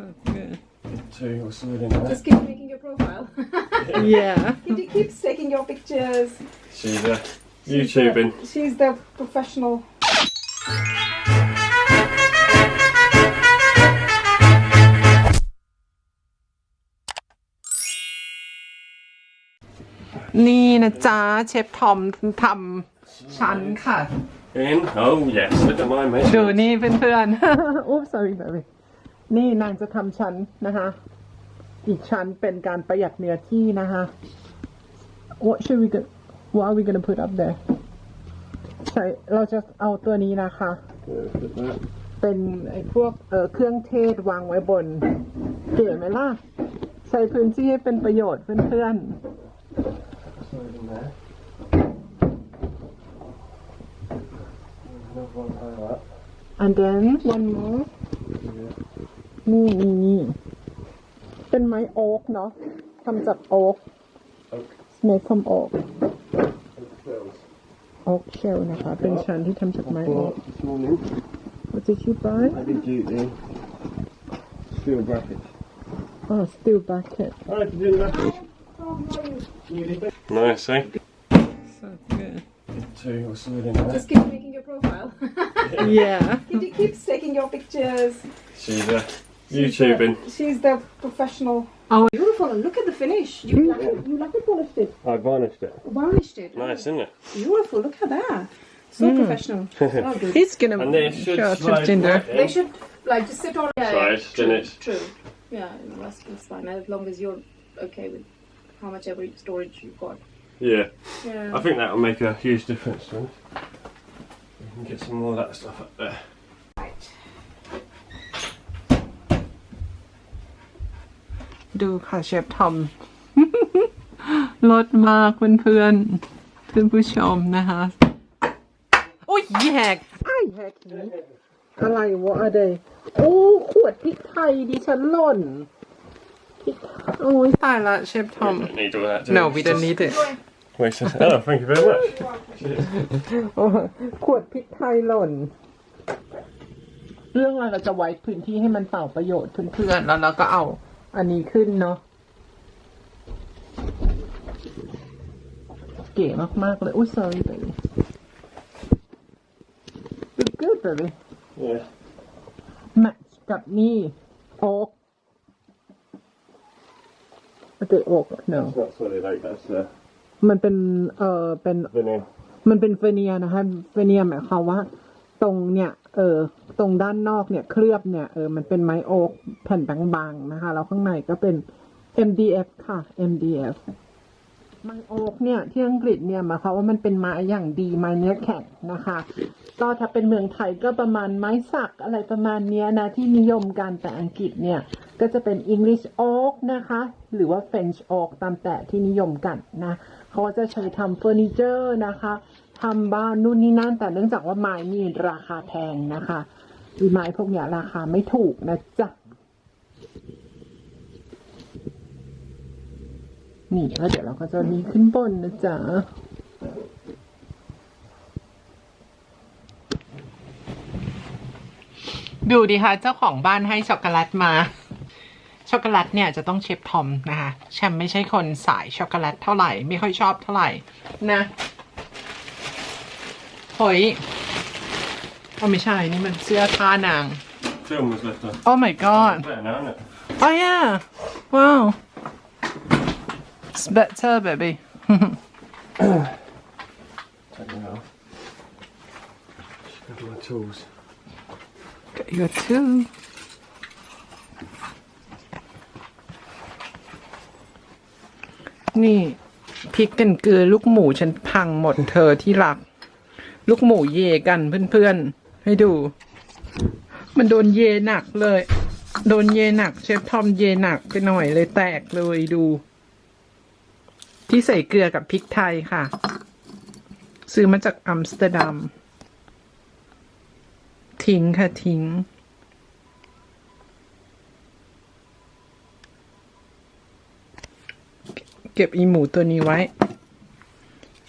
So good. Two or something in there. Just keep making your profile. Yeah. Kitty keeps taking your pictures. She's uh, She's YouTubing. the- she's the professional. นี่นะจ๊ะเชฟทอมทำชั้นค่ะ In? Oh yes, look at mine, mate. ดูนี่เพื่อนๆอุ๊บ sorry sorry นี่นางจะทำชั้นนะคะ อีกชั้นเป็นการประหยัดเนื้อที่นะคะ What should we get What are we gonna put up there ใช่เราจะเอาตัวนี้นะคะ เป็นไอ้พวกเออเครื่องเทศวางไว้บน เก๋ไหมล่ะ ใช้พื้นที่ให้เป็นประโยชน์เพื่อนๆ and then one more นี่นี่นี่เป็นไม้โอ๊กเนาะทำจากโอ๊ก Oak. made from oak Oak shells. oak shell นะคะ เป็นชั้นที่ทำจากไม้โอ๊ก Bought this morning. What did you buy Heavy duty. Steel bracket. oh steel bucket Oh, did you do that? Nice, eh? so good Two or something in there. Just keep making your profile. yeah Kitty keeps taking your pictures. She's uh, She's YouTubing. the- she's the professional. Oh. beautiful! Look at the finish. You like it? You like it polished it, I varnished it. varnished it. Nice, isn't it? Beautiful. Look at that. So professional. So good. he's gonna And this should show us slide Tinder right. They should like just sit on. Yeah, Slide, yeah. then True, it's- true. Yeah, that's, that's fine as long as you're okay with how much every storage you've got. Yeah, Yeah. I think that will make a huge difference to us. We can get some more of that stuff up there. ดูค่ะเชฟทอมลดมากเพื่อนเพื่อนๆเพื่อนผู้ชมนะคะ โอ้ยแหกไอ้แหกหีอะไรวะอะไรโอ้ ขวดพริกไทยดิฉันหล่นพริกโอ้ยตายละเชฟทอม We don't need all that. do no we? we don't need it Wait a second. Oh, thank you very much. โอ้ขวดพริกไทยหล่น เรื่องอะไรเราจะไว้พื้นที่ให้มันเป่าประโยชน์เพื่อนๆแล้วเราก็เอา อันนี้ขึ้นเนาะเก๋มาก ๆ เลย อุ้ย sorry baby look good baby Yeah. match กับนี่โอ๊กไม่ใช่โอ๊ก no It's not solid oak, that's uh, มันเป็น เอ่อ เป็น veneer. มันเป็นเฟเนียนะคะเฟเนียหมายความว่า ตรงเนี่ย เออตรงด้านนอกเนี่ยเคลือบเนี่ยเออมันเป็นไม้โอ๊กแผ่นบางๆนะคะแล้วข้างในก็เป็น MDF ค่ะ MDF ไม้โอ๊กเนี่ยที่อังกฤษเนี่ยหมายความว่ามันเป็นไม้อย่างดีไม้เนื้อแข็งนะคะก็ถ้าเป็นเมืองไทยก็ประมาณไม้สักอะไรประมาณเนี้ยนะที่นิยมกันแต่อังกฤษเนี่ยก็จะเป็น English oak นะคะ หรือว่า French oak ตามแต่ที่นิยมกันนะเขาจะใช้ทำเฟอร์นิเจอร์นะคะ ทำบ้านนู่นนี่นั่น แต่เนื่องจากว่าไม้นี่ราคาแพงนะคะอีไม้พวกนี้ราคาไม่ถูกนะจ๊ะนี่แล้วเดี๋ยวเราก็จะมีขึ้นบนนะจ๊ะดูดิคะเจ้าของบ้านให้ช็อกโกแลตมา ช็อกโกแลตเนี่ยจะต้องเชฟทอมนะคะ แชมไม่ใช่คนสายช็อกโกแลตเท่าไหร่ ไม่ค่อยชอบเท่าไหร่นะ เฮ้ยโอ้ไม่ใช่นี่มันเสื้อผ้านาง Film was left on. Oh my god Better now, isn't it? Oh yeah wow It's better baby Take it off. Just grab my tools. Got your two นี่พริกกันเกลือลูกหมูฉันพังหมดเธอที่รัก ลูกหมูเยกันเพื่อนๆ ให้ดู มันโดนเยหนักเลย โดนเยหนัก เชฟทอมเยหนักไปหน่อยเลยแตกเลยดู ที่ใส่เกลือกับพริกไทยค่ะ ซื้อมาจากอัมสเตอร์ดัม ทิ้งค่ะทิ้งเก็บอีหมูตัวนี้ไว้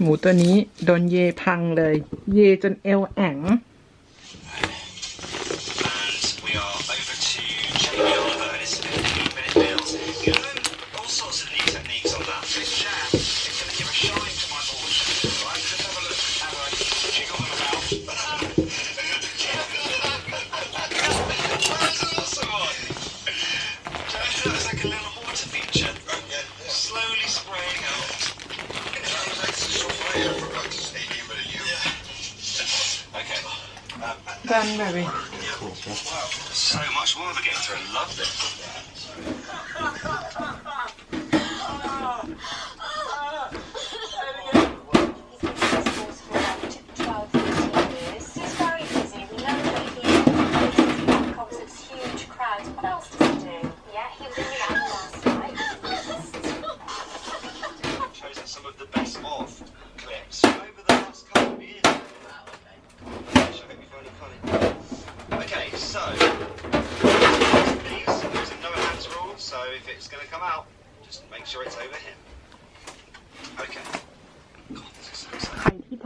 หมูตัวนี้โดนเยพังเลย เยจนเอวแอง baby So much more to get. Loved it.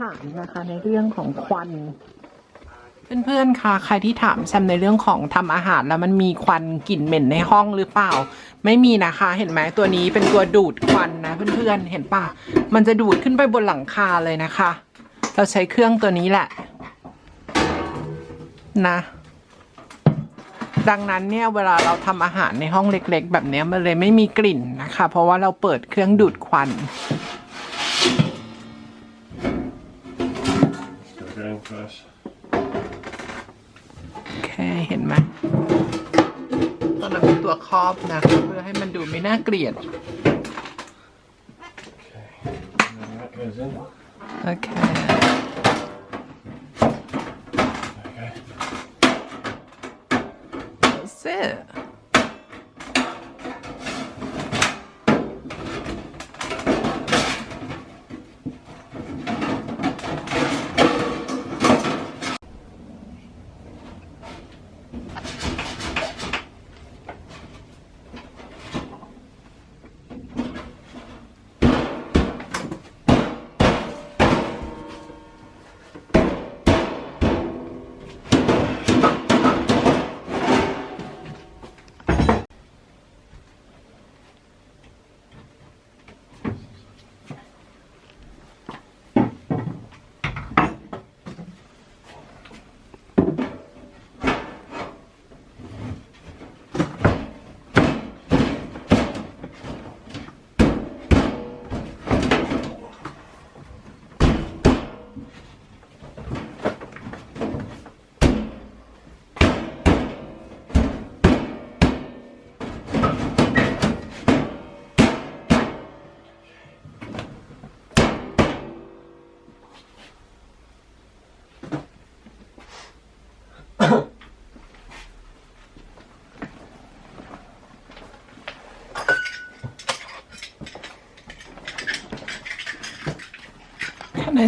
ถามนะคะในเรื่องของควันเพื่อนๆ ค่ะ ใครที่ถามแซมในเรื่องของทำอาหารแล้วมันมีควันกลิ่นเหม็นในห้องหรือเปล่า ไม่มีนะคะ เห็นไหมตัวนี้เป็นตัวดูดควันนะเพื่อนๆ เห็นป่ะมันจะดูดขึ้นไปบนหลังคาเลยนะคะ เราใช้เครื่องตัวนี้แหละ นะ ดังนั้นเนี่ยเวลาเราทำอาหารในห้องเล็ก ๆ แบบนี้มันเลยไม่มีกลิ่นนะคะ เพราะว่าเราเปิดเครื่องดูดควัน Go down first. โอเคเห็นไหมตอนนั้นเป็นตัวครอบนะ เพื่อให้มันดูไม่น่าเกลียด And then that goes in. โอเค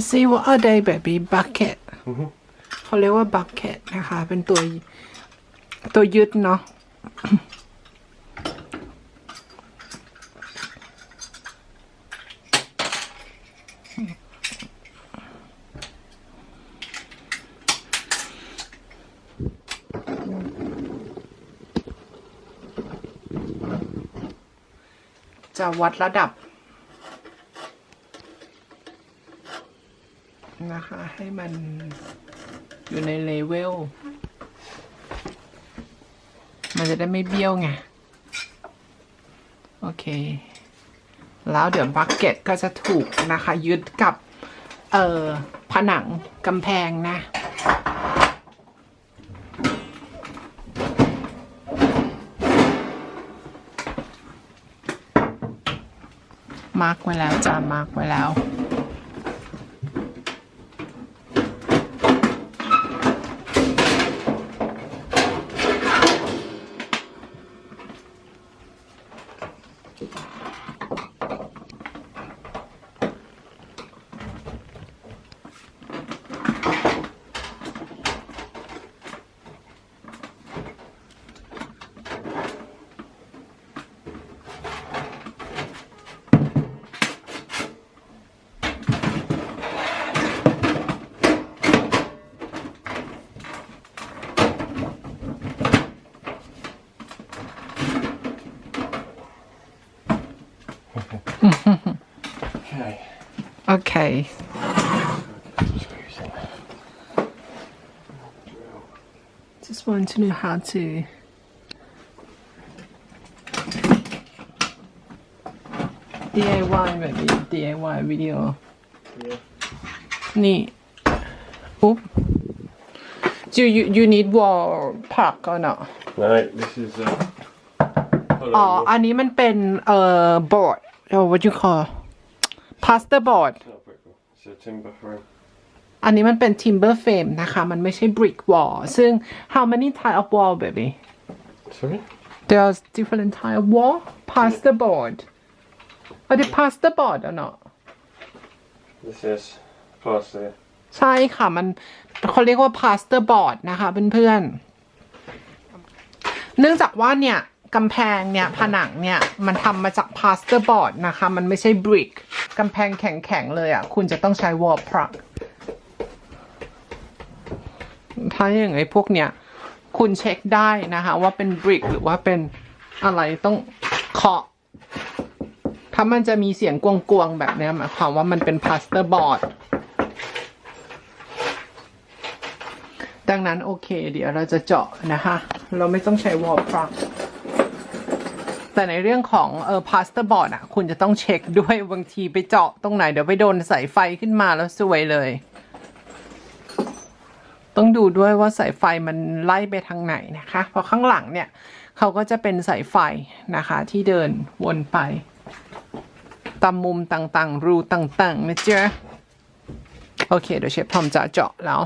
see what are they baby bucket เขาเรียกว่า bucket นะคะ เป็นตัวตัวยึดเนาะ จะวัดระดับ นะคะ ให้มันอยู่ในเลเวล มันจะได้ไม่เบี้ยวไง โอเค แล้วเดี๋ยวบักเก็ตก็จะถูกนะคะ ยึดกับ เอ่อ ผนังกำแพงนะมาร์กไว้แล้วจ้ามาร์กไว้แล้ว โอเค Squeeze in. just want to know how to DIY maybe DIY video Yeah. นี่ อุ๊บ do you you need wall plug or not No, this is a. Hold อ๋อ on, อันนี้มันเป็นเอ่อ board or what you call plaster board it's not brick wall, It's a timber frame. อันนี้มันเป็น timber frame นะคะ มันไม่ใช่ brick wall ซึ่ง how many type of wall baby Sorry? there's different type of wall plaster board are they plaster board or not This is plaster. ใช่ค่ะ มันเขาเรียกว่า plaster board นะคะเพื่อนๆ เนื่องจากว่าเนี่ยกำแพงเนี่ยผนังเนี่ย มันทำมาจาก plaster board นะคะ มันไม่ใช่ brick กำแพงแข็งๆเลยอะ คุณจะต้องใช้ wall plug ถ้าอย่างไอ้พวกเนี้ย คุณเช็คได้นะคะ ว่าเป็น brick หรือว่าเป็นอะไรต้องเคาะ ถ้ามันจะมีเสียงกวงๆแบบเนี้ยหมายความว่ามันเป็น plaster board ดังนั้นโอเค เดี๋ยวเราจะเจาะนะคะ เราไม่ต้องใช้วอลพลัก แต่ในเรื่องของเออพาสเตอร์บอร์ดอะ คุณจะต้องเช็คด้วยบางทีไปเจาะตรงไหนเดี๋ยวไปโดนสายไฟขึ้นมาแล้วซวยเลย ต้องดูด้วยว่าสายไฟมันไล่ไปทางไหนนะคะ เพราะข้างหลังเนี่ยเขาก็จะเป็นสายไฟนะคะที่เดินวนไปตามมุมต่างๆ รูต่างๆนะจ๊ะโอเค เดี๋ยวเชฟทอมจะเจาะแล้ว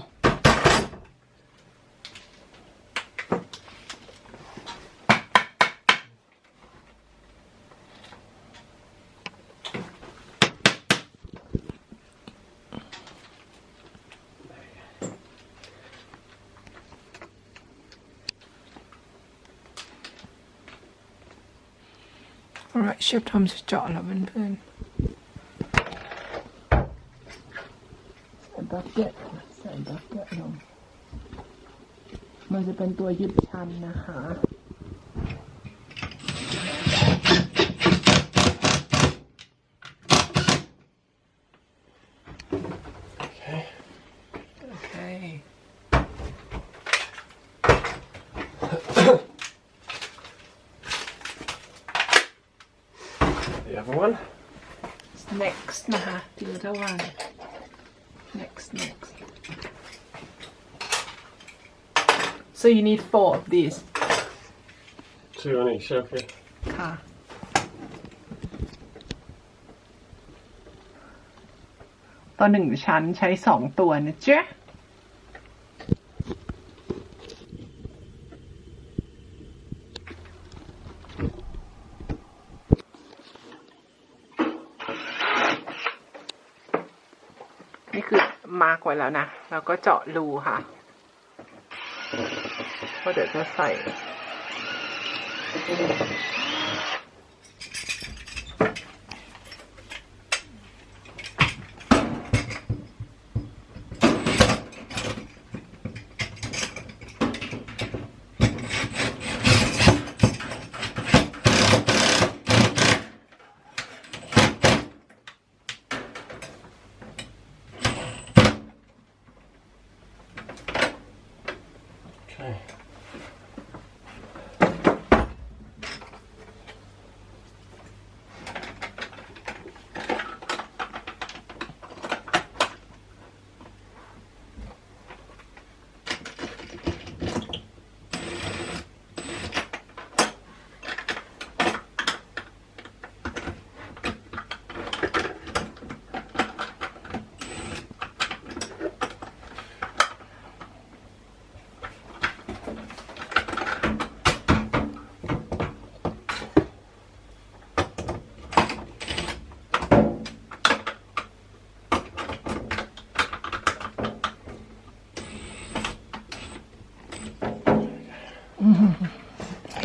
alright เชฟทอมจะเจาะแล้วเพื่อนๆใส่บักเก็ตใส่บักเก็ตลงมันจะเป็นตัวยึดชันนะคะ The other one. next นะคะ the other one next next so you need four of these Two on each shelf, yeah. ค่ะ ต่อหนึ่งชั้นใช้สองตัวนะจ๊ะ นี่คือมาร์ก ไว้แล้วนะ แล้วก็เจาะรูค่ะเพราะเดี๋ยวจะใส่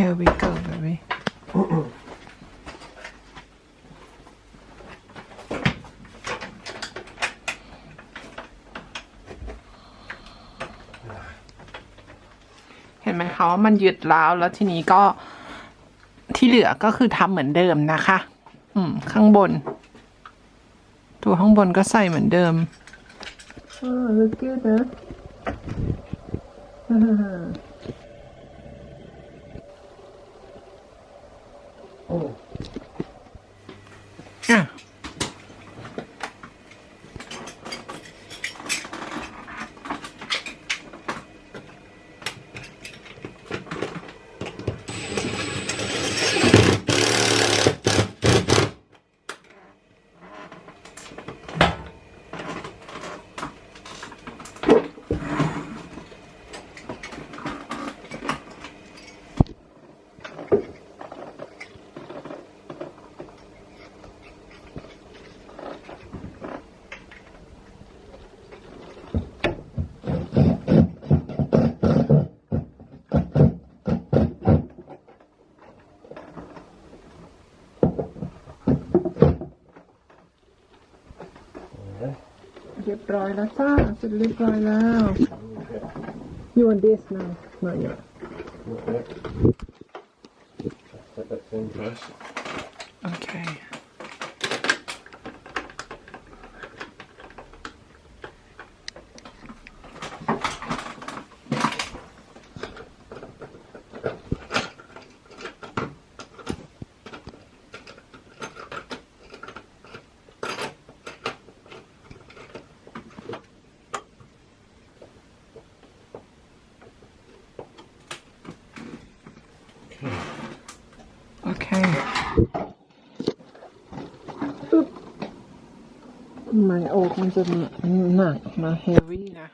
Here we go baby เห็นไหมคะว่ามันยึดแล้วแล้วทีนี้ก็ที่เหลือก็คือทำเหมือนเดิมนะคะ อืม ข้างบน ตัวข้างบนก็ใส่เหมือนเดิม Oh, look good, huh? อ่ ยบร้อยแล้วจ้าเสร็จเรียบร้อยแล้ว you want this now no yeah Not yet. Take that thing first. okay okay กมันจะหนักนะเฮฟวี่นะ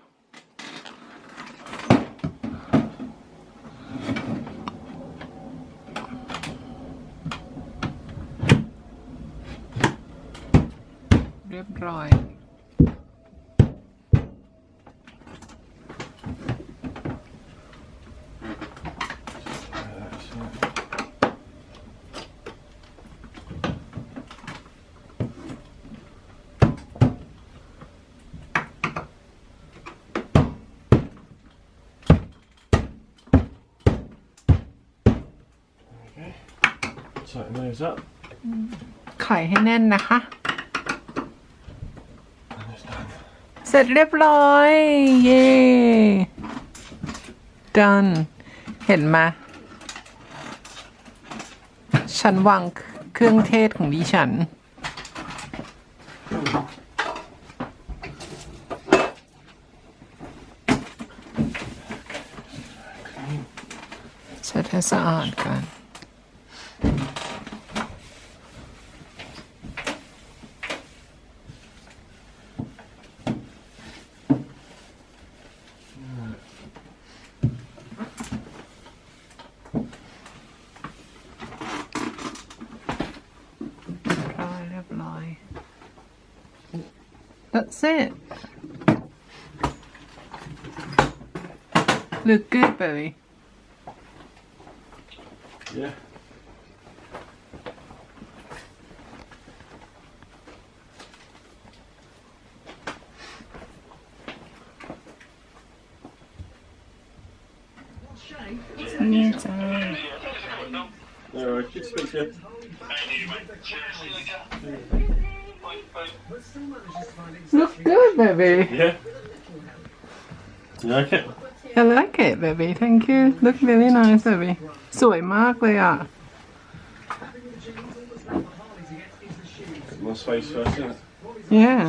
เรียบร้อย those up. ไข่ให้แน่นนะคะ And it's done. เสร็จเรียบร้อย เย้ done เห็นไหมฉันวางเครื่องเทศของดิฉัน เช็ดให้สะอาดกัน That's it Look good baby Yeah. Yes, Alright, good to speak to you. Look good baby Yeah. You like it? I like it baby thank you look really nice baby สวยมากเลยอ่ะ More space first, isn't it? yeah